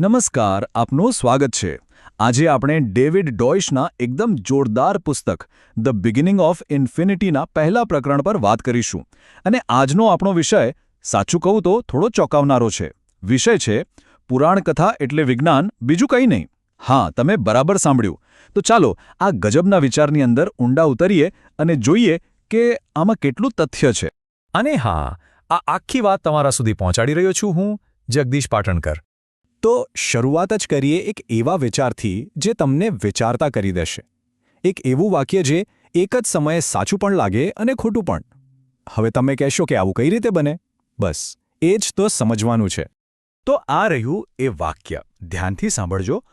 નમસ્કાર, આપનું સ્વાગત છે. આજે આપણે ડેવિડ ડોઇશના એકદમ જોરદાર પુસ્તક ધ બિગિનિંગ ઓફ ઇન્ફિનિટીના પહેલા પ્રકરણ પર વાત કરીશું. અને આજનો આપણો વિષય, સાચું કહું તો થોડો ચોંકાવનારો છે. વિષય છે પુરાણકથા એટલે વિજ્ઞાન, બીજું કંઈ નહીં. હા, તમે બરાબર સાંભળ્યું. તો ચાલો, આ ગજબના વિચારની અંદર ઊંડા ઉતરીએ અને જોઈએ કે આમાં કેટલું તથ્ય છે. અને હા, આ આખી વાત તમારા સુધી પહોંચાડી રહ્યો છું હું, જગદીશ પાટણકર. તો શરૂઆત જ કરીએ એક એવા વિચારથી જે તમને વિચારતા કરી દેશે. એક એવું વાક્ય જે એક જ સમયે સાચું પણ લાગે અને ખોટું પણ. હવે તમે કહેશો કે આવું કઈ રીતે બને? બસ, એ જ તો સમજવાનું છે. તો આ રહ્યું એ વાક્ય. ધ્યાનથી સાંભળજો.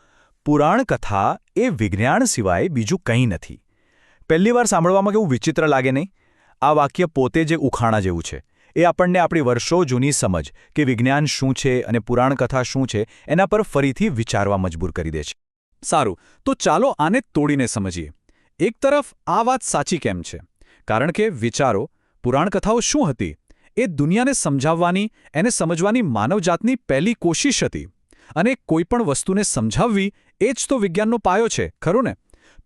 પુરાણ કથા એ વિજ્ઞાન સિવાય બીજું કંઈ નથી. પહેલીવાર સાંભળવામાં કેવું વિચિત્ર લાગે નહીં? આ વાક્ય પોતે જે ઉખાણા જેવું છે. એ આપણને આપણી વર્ષો જૂની સમજ કે વિજ્ઞાન શું છે અને પુરાણકથા શું છે એના પર ફરીથી વિચારવા મજબૂર કરી દે છે. સારું, તો ચાલો આને તોડીને સમજીએ. એક તરફ આ વાત સાચી કેમ છે? કારણ કે વિચારો પુરાણકથાઓ શું હતી? એ દુનિયાને સમજાવવાની, એને સમજવાની માનવજાતની પહેલી કોશિશ હતી. અને કોઈપણ વસ્તુને સમજાવવી, એ જ તો વિજ્ઞાનનો પાયો છે, ખરું ને?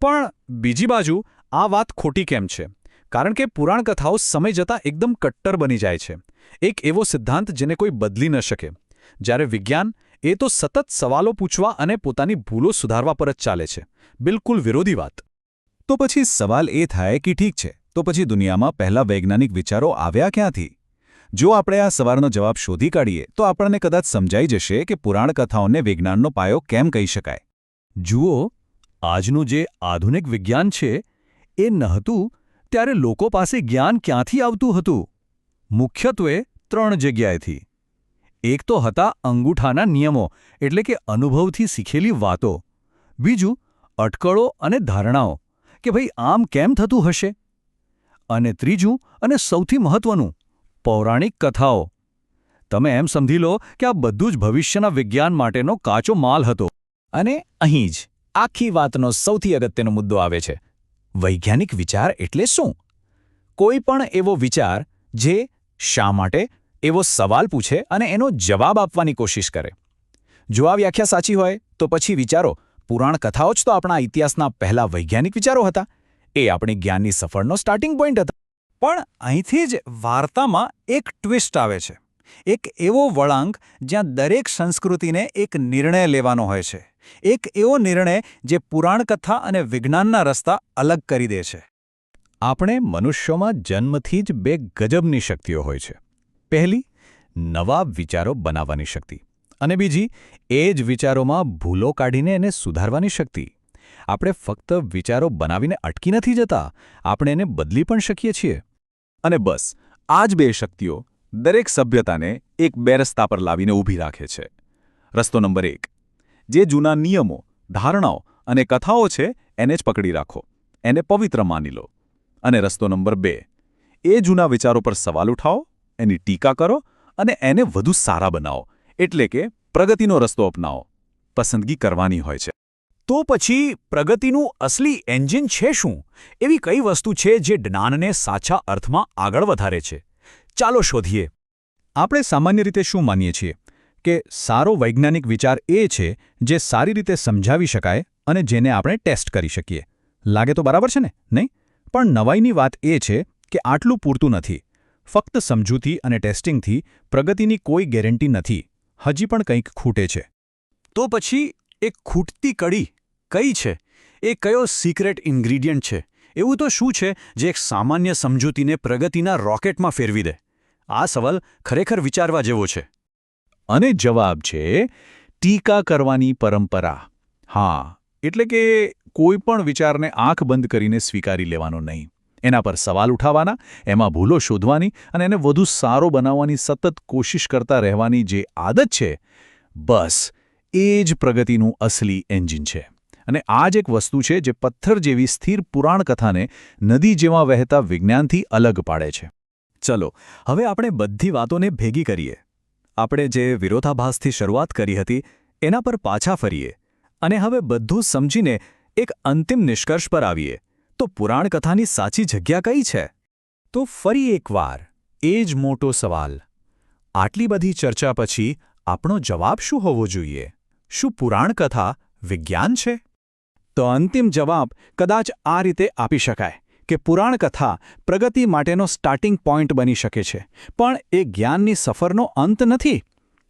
પણ બીજી બાજુ આ વાત ખોટી કેમ છે? કારણ કે પુરાણકથાઓ સમય જતાં એકદમ કટ્ટર બની જાય છે. એક એવો સિદ્ધાંત જેને કોઈ બદલી ન શકે. જ્યારે વિજ્ઞાન એ તો સતત સવાલો પૂછવા અને પોતાની ભૂલો સુધારવા પર જ ચાલે છે. બિલકુલ વિરોધી વાત. તો પછી સવાલ એ થાય કે ઠીક છે, તો પછી દુનિયામાં પહેલા વૈજ્ઞાનિક વિચારો આવ્યા ક્યાંથી? જો આપણે આ સવારનો જવાબ શોધી કાઢીએ, તો આપણને કદાચ સમજાઈ જશે કે પુરાણ કથાઓને વિજ્ઞાનનો પાયો કેમ કહી શકાય. જુઓ, આજનું જે આધુનિક વિજ્ઞાન છે, એ નહોતું ત્યારે લોકો પાસે જ્ઞાન ક્યાંથી આવતું હતું? મુખ્યત્વે ત્રણ જગ્યાએથી. એક તો હતા અંગૂઠાના નિયમો, એટલે કે અનુભવથી શીખેલી વાતો. બીજું, અટકળો અને ધારણાઓ, કે ભાઈ આમ કેમ થતું હશે? અને ત્રીજું અને સૌથી મહત્વનું, પૌરાણિક કથાઓ. તમે એમ સમજી લો કે આ બધું જ ભવિષ્યના વિજ્ઞાન માટેનો કાચો માલ હતો. અને અહીં જ આખી વાતનો સૌથી અગત્યનો મુદ્દો આવે છે. વૈજ્ઞાનિક વિચાર એટલે શું? કોઈ પણ એવો વિચાર જે શા માટે, એવો સવાલ પૂછે અને એનો જવાબ આપવાની કોશિશ કરે. જો આ વ્યાખ્યા સાચી હોય, તો પછી વિચારો, પુરાણ કથાઓ જ તો આપણા ઇતિહાસના પહેલા વૈજ્ઞાનિક વિચારો હતા. એ આપણી જ્ઞાનની સફળનો સ્ટાર્ટિંગ પોઈન્ટ હતા. પણ અહીંથી જ વાર્તામાં એક ટ્વિસ્ટ આવે છે. એક એવો વળાંક જ્યાં દરેક સંસ્કૃતિને એક નિર્ણય લેવાનો હોય છે. એક એવો નિર્ણય જે પુરાણકથા અને વિજ્ઞાનના રસ્તા અલગ કરી દે છે. આપણે મનુષ્યોમાં જન્મથી જ બે ગજબની શક્તિઓ હોય છે. પહેલી, નવા વિચારો બનાવવાની શક્તિ. અને બીજી, એ જ વિચારોમાં ભૂલો કાઢીને એને સુધારવાની શક્તિ. આપણે ફક્ત વિચારો બનાવીને અટકી નથી જતા, આપણે એને બદલી પણ શકીએ છીએ. અને બસ, આ જ બે શક્તિઓ દરેક સભ્યતાને એક બે રસ્તા પર લાવીને ઊભી રાખે છે. રસ્તો નંબર એક જે જૂના નિયમો, ધારણાઓ અને કથાઓ છે, એને જ પકડી રાખો. એને પવિત્ર માની લો. અને રસ્તો નંબર બે, એ જૂના વિચારો પર સવાલ ઉઠાવો, એની ટીકા કરો અને એને વધુ સારા બનાવો. એટલે કે પ્રગતિનો રસ્તો અપનાવો. પસંદગી કરવાની હોય છે. તો પછી પ્રગતિનું અસલી એન્જિન છે શું? એવી કઈ વસ્તુ છે જે જ્ઞાનને સાચા અર્થમાં આગળ વધારે છે? ચાલો શોધીએ. આપણે સામાન્ય રીતે શું માનીએ છીએ? કે સારો વૈજ્ઞાનિક વિચાર એ છે જે સારી રીતે સમજાવી શકાય અને જેને આપણે ટેસ્ટ કરી શકીએ. લાગે તો બરાબર છે ને? નહીં? પણ નવાઈની વાત એ છે કે આટલું પૂરતું નથી. ફક્ત સમજૂતી અને ટેસ્ટિંગથી પ્રગતિની કોઈ ગેરંટી નથી. હજી પણ કંઈક ખૂટે છે. તો પછી એ ખૂટતી કડી કઈ છે? એ કયો સિક્રેટ ઇન્ગ્રીડિયન્ટ છે? એવું તો શું છે જે એક સામાન્ય સમજૂતીને પ્રગતિના રોકેટમાં ફેરવી દે? આ સવાલ ખરેખર વિચારવા જેવો છે. અને જવાબ છે, ટીકા કરવાની પરંપરા. હા, એટલે કે કોઈ પણ વિચારને આંખ બંધ કરીને સ્વીકારી લેવાનો નહીં. એના પર સવાલ ઉઠાવવાના એમાં ભૂલો શોધવાની અને એને વધુ સારો બનાવવાની સતત કોશિશ કરતા રહેવાની જે આદત છે, બસ, એ જ પ્રગતિનું અસલી એન્જિન છે. અને આ જ એક વસ્તુ છે જે પથ્થર જેવી સ્થિર પુરાણ કથાને નદી જેવા વહેતા વિજ્ઞાનથી અલગ પાડે છે. ચલો, હવે આપણે બધી વાતોને ભેગી કરીએ. આપણે જે વિરોધાભાસથી શરૂઆત કરી હતી, એના પર પાછા ફરીએ અને હવે બધું સમજીને એક અંતિમ નિષ્કર્ષ પર આવીએ. તો પુરાણકથાની સાચી જગ્યા કઈ છે? તો ફરી એકવાર, એ જ મોટો સવાલ. આટલી બધી ચર્ચા પછી આપણો જવાબ શું હોવો જોઈએ? શું પુરાણકથા વિજ્ઞાન છે? તો અંતિમ જવાબ કદાચ આ રીતે આપી શકાય. કે પુરાણ કથા પ્રગતિ માટેનો સ્ટાર્ટિંગ પોઈન્ટ બની શકે છે. પણ એ જ્ઞાનની સફરનો અંત નથી.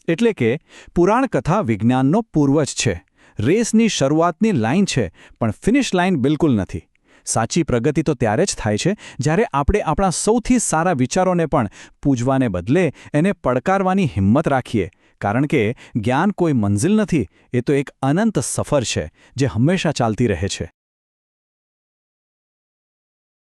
એટલે કે પુરાણ કથા વિજ્ઞાનનો પૂર્વજ છે. રેસની શરૂઆતની લાઇન છે, પણ ફિનિશ લાઇન બિલકુલ નથી. સાચી પ્રગતિ તો ત્યારે જ થાય છે, જ્યારે આપણે આપણા સૌથી સારા વિચારોને પણ પૂજવાને બદલે એને પડકારવાની હિંમત રાખીએ. કારણ કે જ્ઞાન કોઈ મંઝિલ નથી, એ તો એક અનંત સફર છે, જે હંમેશા ચાલતી રહે છે.